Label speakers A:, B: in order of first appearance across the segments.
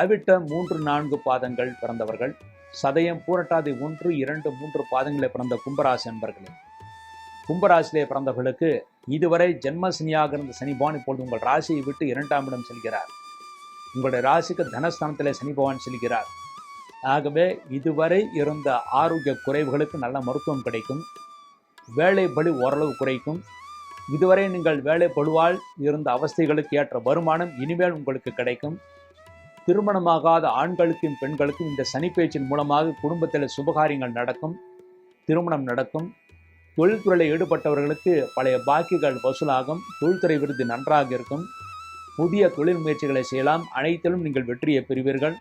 A: அவிட்ட மூன்று நான்கு பாதங்கள் பிறந்தவர்கள். சதயம் பூரட்டாதி ஒன்று இரண்டு மூன்று பாதங்களை பிறந்த கும்பராசி என்பர்களே கும்பராசிலே பிறந்தவர்களுக்கு இதுவரை ஜென்மசனியாக இருந்த சனிபவான் இப்பொழுது உங்கள் ராசியை விட்டு இரண்டாம் இடம் செல்கிறார். உங்களுடைய ராசிக்கு தனஸ்தானத்திலே சனிபவான் செல்கிறார். ஆகவே இதுவரை இருந்த ஆரோக்கிய குறைவுகளுக்கு நல்ல மருத்துவம் கிடைக்கும். வேலை பலி ஓரளவு குறைக்கும். இதுவரை நீங்கள் வேலை பழுவால் இருந்த அவஸ்தைகளுக்கு ஏற்ற வருமானம் இனிமேல் உங்களுக்கு கிடைக்கும். திருமணமாகாத ஆண்களுக்கும் பெண்களுக்கும் இந்த சனிப்பேச்சின் மூலமாக குடும்பத்தில் சுபகாரியங்கள் நடக்கும் திருமணம் நடக்கும். தொழில்துறையில் ஈடுபட்டவர்களுக்கு பழைய பாக்கிகள் வசூலாகும். தொழில்துறை விருது நன்றாக இருக்கும். புதிய தொழில் முயற்சிகளை செய்யலாம். அனைத்திலும் நீங்கள் வெற்றியை பெறுவீர்கள்.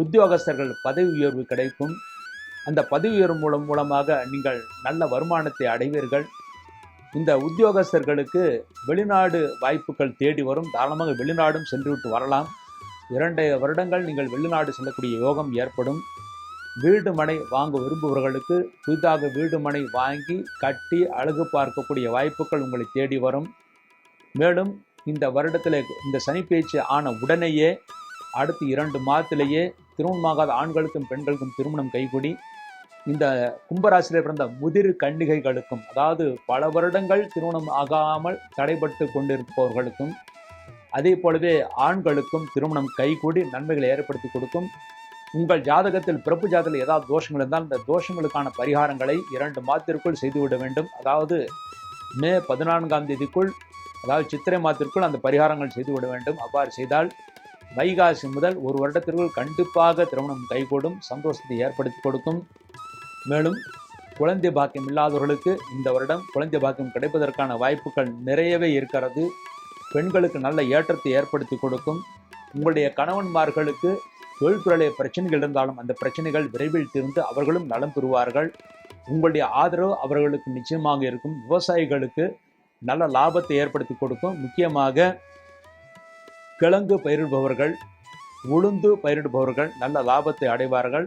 A: உத்தியோகஸ்தர்கள் பதவி உயர்வு கிடைக்கும். அந்த பதவி உயர்வு மூலம் மூலமாக நீங்கள் நல்ல வருமானத்தை அடைவீர்கள். இந்த உத்தியோகஸ்தர்களுக்கு வெளிநாடு வாய்ப்புகள் தேடி வரும். தாராளமாக வெளிநாடும் சென்றுவிட்டு வரலாம். இரண்டு வருடங்கள் நீங்கள் வெளிநாடு செல்லக்கூடிய யோகம் ஏற்படும். வீடு மனை வாங்க விரும்புபவர்களுக்கு புதிதாக வீடு மனை வாங்கி கட்டி அழகு பார்க்கக்கூடிய வாய்ப்புகள் உங்களை தேடி வரும். மேலும் இந்த வருடத்தில் இந்த சனி பேச்சு ஆன உடனேயே அடுத்து இரண்டு மாதத்திலேயே திருமணமாகாத ஆண்களுக்கும் பெண்களுக்கும் திருமணம் கைகூடி இந்த கும்பராசியில் பிறந்த முதிர் கன்னிகைகளுக்கும் அதாவது பல வருடங்கள் திருமணம் ஆகாமல் தடைபட்டு கொண்டிருப்பவர்களுக்கும் அதே போலவே ஆண்களுக்கும் திருமணம் கைகூடி நன்மைகளை ஏற்படுத்தி கொடுக்கும். உங்கள் ஜாதகத்தில் பிறப்பு ஜாதகத்தில் ஏதாவது தோஷங்கள் இருந்தால் இந்த தோஷங்களுக்கான பரிகாரங்களை இரண்டு மாதத்திற்குள் செய்துவிட வேண்டும். அதாவது மே பதினான்காம் தேதிக்குள் அதாவது சித்திரை மாதத்திற்குள் அந்த பரிகாரங்கள் செய்துவிட வேண்டும். அவ்வாறு செய்தால் வைகாசி முதல் ஒரு வருடத்திற்குள் கண்டிப்பாக திருமணம் கைகூடும் சந்தோஷத்தை ஏற்படுத்தி கொடுக்கும். மேலும் குழந்தை பாக்கியம் இல்லாதவர்களுக்கு இந்த வருடம் குழந்தை பாக்கியம் கிடைப்பதற்கான வாய்ப்புகள் நிறையவே இருக்கிறது. பெண்களுக்கு நல்ல ஏற்றத்தை ஏற்படுத்தி கொடுக்கும். உங்களுடைய கணவன்மார்களுக்கு தொழில்துறையிலே பிரச்சனைகள் இருந்தாலும் அந்த பிரச்சனைகள் விரைவில் தீர்ந்து அவர்களும் நலம் பெறுவார்கள். உங்களுடைய ஆதரவு அவர்களுக்கு நிச்சயமாக இருக்கும். விவசாயிகளுக்கு நல்ல லாபத்தை ஏற்படுத்தி கொடுக்கும். முக்கியமாக கிழங்கு பயிரிடுபவர்கள் உளுந்து பயிரிடுபவர்கள் நல்ல லாபத்தை அடைவார்கள்.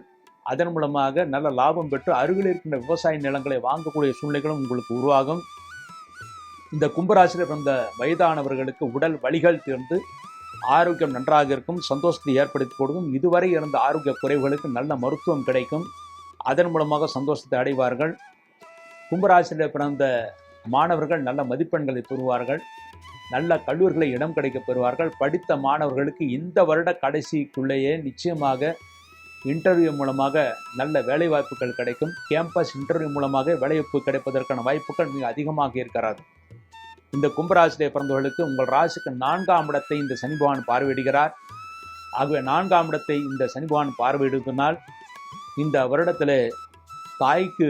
A: அதன் மூலமாக நல்ல லாபம் பெற்று அருகில் இருக்கின்ற விவசாய நிலங்களை வாங்கக்கூடிய சூழ்நிலைகளும் உங்களுக்கு உருவாகும். இந்த கும்பராசியில் பிறந்த வயதானவர்களுக்கு உடல் வலிகள் தீர்ந்து ஆரோக்கியம் நன்றாக இருக்கும் சந்தோஷத்தை ஏற்படுத்தி கொடுக்கும். இதுவரை இருந்த ஆரோக்கிய குறைவுகளுக்கு நல்ல மருத்துவம் கிடைக்கும். அதன் மூலமாக சந்தோஷத்தை அடைவார்கள். கும்பராசியில் பிறந்த மாணவர்கள் நல்ல மதிப்பெண்களை பெறுவார்கள். நல்ல கல்லூரிகளை இடம் கிடைக்க பெறுவார்கள். படித்த மாணவர்களுக்கு இந்த வருட கடைசிக்குள்ளேயே நிச்சயமாக இன்டர்வியூ மூலமாக நல்ல வேலைவாய்ப்புகள் கிடைக்கும். கேம்பஸ் இன்டர்வியூ மூலமாக வேலைவாய்ப்பு கிடைப்பதற்கான வாய்ப்புகள் மிக அதிகமாக இருக்கிறது. இந்த கும்பராசிலே பிறந்தவர்களுக்கு உங்கள் ராசிக்கு நான்காம் இடத்தை இந்த சனி பகவான் பார்வையிடுகிறார். ஆகவே நான்காம் இடத்தை இந்த சனி பகவான் பார்வையிடுவதனால் இந்த வருடத்தில் தாய்க்கு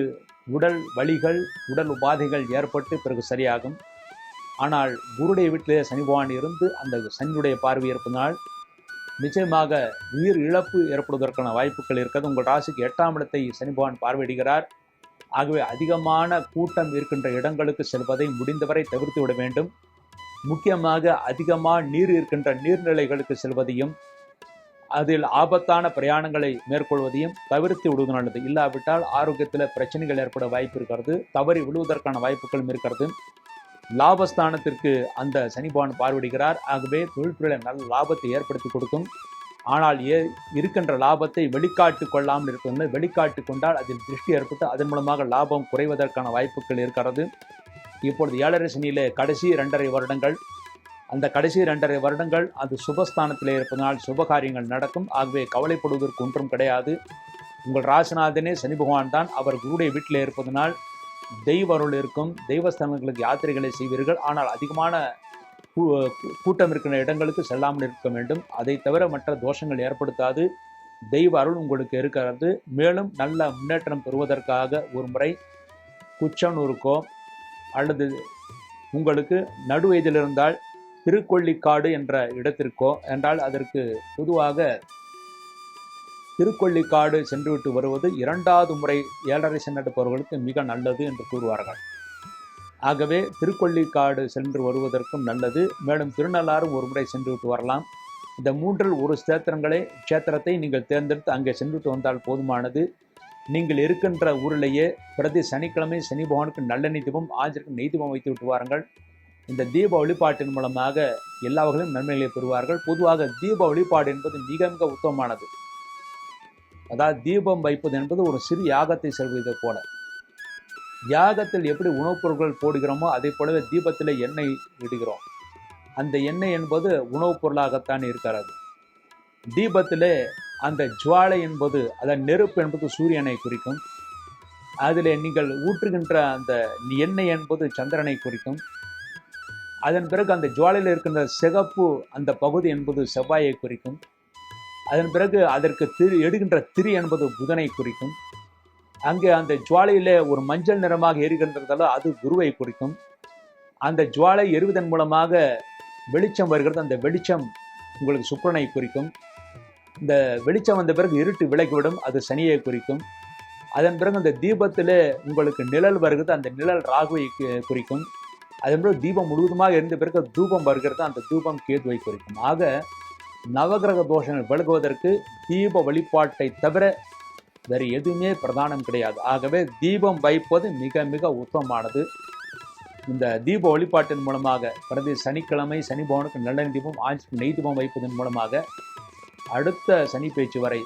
A: உடல் வலிகள் உடல் உபாதைகள் ஏற்பட்டு பிறகு சரியாகும். ஆனால் குருடைய வீட்டிலே சனி பகவான் இருந்து அந்த சனியுடைய பார்வை இருப்பதனால் நிச்சயமாக உயிர் இழப்பு ஏற்படுவதற்கான வாய்ப்புகள் இருக்கிறது. உங்கள் ராசிக்கு எட்டாம் இடத்தை சனி பகவான் பார்வையிடுகிறார். ஆகவே அதிகமான கூட்டம் இருக்கின்ற இடங்களுக்கு செல்வதை முடிந்தவரை தவிர்த்து விட வேண்டும். முக்கியமாக அதிகமாக நீர் இருக்கின்ற நீர்நிலைகளுக்கு செல்வதையும் அதில் ஆபத்தான பிரயாணங்களை மேற்கொள்வதையும் தவிர்த்து விடுவது நல்லது. இல்லாவிட்டால் ஆரோக்கியத்தில் பிரச்சனைகள் ஏற்பட வாய்ப்பு இருக்கிறது தவறி விழுவதற்கான வாய்ப்புகளும் இருக்கிறது. லாபஸ்தானத்திற்கு அந்த சனிபான் பார்வையிடுகிறார். ஆகவே தொழில்துறையில் நல்ல லாபத்தை ஏற்படுத்தி கொடுக்கும். ஆனால் ஏ இருக்கின்ற லாபத்தை வெளிக்காட்டு கொள்ளாமல் இருப்பது வெளிக்காட்டு கொண்டால் அதில் திருஷ்டி ஏற்பட்டு அதன் மூலமாக லாபம் குறைவதற்கான வாய்ப்புகள் இருக்கிறது. இப்பொழுது ஏழரை சனியிலே கடைசி இரண்டரை வருடங்கள். அந்த கடைசி இரண்டரை வருடங்கள் அது சுபஸ்தானத்தில் இருப்பதனால் சுபகாரியங்கள் நடக்கும். ஆகவே கவலைப்படுவதற்கு ஒன்றும் கிடையாது. உங்கள் ராசிநாதனே சனி பகவான் தான். அவர் குருடைய வீட்டில் இருப்பதனால் தெய்வ அருள் இருக்கும். தெய்வஸ்தானங்களுக்கு யாத்திரைகளை செய்வீர்கள். ஆனால் அதிகமான கூட்டம் இருக்கிற இடங்களுக்கு செல்லாமல் இருக்க வேண்டும். அதை தவிர மற்ற தோஷங்கள் ஏற்படுத்தாது. தெய்வ அருள் உங்களுக்கு இருக்கிறது. மேலும் நல்ல முன்னேற்றம் பெறுவதற்காக ஒரு முறை குச்சனூருக்கோ அல்லது உங்களுக்கு நடு வயதில் இருந்தால் திருக்கொள்ளிக்காடு என்ற இடத்திற்கோ என்றால் அதற்கு பொதுவாக திருக்கொள்ளிக்காடு சென்றுவிட்டு வருவது இரண்டாவது முறை ஏழரை சென்றடுப்பவர்களுக்கு மிக நல்லது என்று கூறுவார்கள். ஆகவே திருக்கொள்ளிக்காடு சென்று வருவதற்கும் நல்லது. மேலும் திருநள்ளாறும் ஒரு முறை சென்று விட்டு வரலாம். இந்த மூன்றில் ஒரு ஸ்தேத்திரங்களை க்ஷேத்திரத்தை நீங்கள் தேர்ந்தெடுத்து அங்கே சென்றுட்டு வந்தால் போதுமானது. நீங்கள் இருக்கின்ற ஊரிலேயே பிரதி சனிக்கிழமை சனி பகவானுக்கு நல்லெண்ணெய் தீபம் ஆஞ்சருக்கு நெய் தீபம் வைத்து விட்டு வாருங்கள். இந்த தீப வழிபாட்டின் மூலமாக எல்லா வகையிலும் நன்மைகளை பெறுவார்கள். பொதுவாக தீப வழிபாடு என்பது மிக மிக உத்தமமானது. அதாவது தீபம் வைப்பது என்பது ஒரு சிறு யாகத்தை செல்வதை போல. யாகத்தில் எப்படி உணவுப் பொருட்கள் போடுகிறோமோ அதே போலவே தீபத்தில் எண்ணெய் இடுகிறோம். அந்த எண்ணெய் என்பது உணவுப் பொருளாகத்தான் இருக்கிறது. தீபத்திலே அந்த ஜுவாலை என்பது அதன் நெருப்பு என்பது சூரியனை குறிக்கும். அதில் நீங்கள் ஊற்றுகின்ற அந்த எண்ணெய் என்பது சந்திரனை குறிக்கும். அதன் பிறகு அந்த ஜுவாலையில் இருக்கின்ற சிகப்பு அந்த பகுதி என்பது செவ்வாயை குறிக்கும். அதன் பிறகு அதற்கு திரு எடுகின்ற திரி என்பது புதனை குறிக்கும். அங்கே அந்த ஜுவாலையிலே ஒரு மஞ்சள் நிறமாக எரிகின்றதால அது குருவை குறிக்கும். அந்த ஜுவாலை எரிவதன் மூலமாக வெளிச்சம் வருகிறது. அந்த வெளிச்சம் உங்களுக்கு சுக்கரனை குறிக்கும். இந்த வெளிச்சம் வந்த பிறகு இருட்டு விலகிவிடும். அது சனியை குறிக்கும். அதன் பிறகு அந்த தீபத்தில் உங்களுக்கு நிழல் வருகிறது. அந்த நிழல் ராகுவை குறிக்கும். அதன் பிறகு தீபம் முழுவதுமாக இருந்த பிறகு தூபம் வருகிறது. அந்த தூபம் கேதுவை குறிக்கும். ஆக நவகிரக தோஷங்கள் விலகுவதற்கு தீப வழிபாட்டை தவிர வேறு எதுவுமே பிரதானம் கிடையாது. ஆகவே தீபம் வைப்பது மிக மிக உத்தமமானது. இந்த தீப வழிபாட்டின் மூலமாக பிரதி சனிக்கிழமை சனி பவனுக்கு நல்லெண்ணெய் தீபம் ஆஞ்சு நெய் தீபம் வைப்பதன் மூலமாக அடுத்த சனி பேச்சு வரை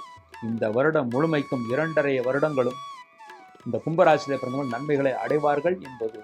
A: இந்த வருடம் முழுமைக்கும் இரண்டரை வருடங்களும் இந்த கும்பராசியில் பிறந்தவர்கள் நன்மைகளை அடைவார்கள் என்பது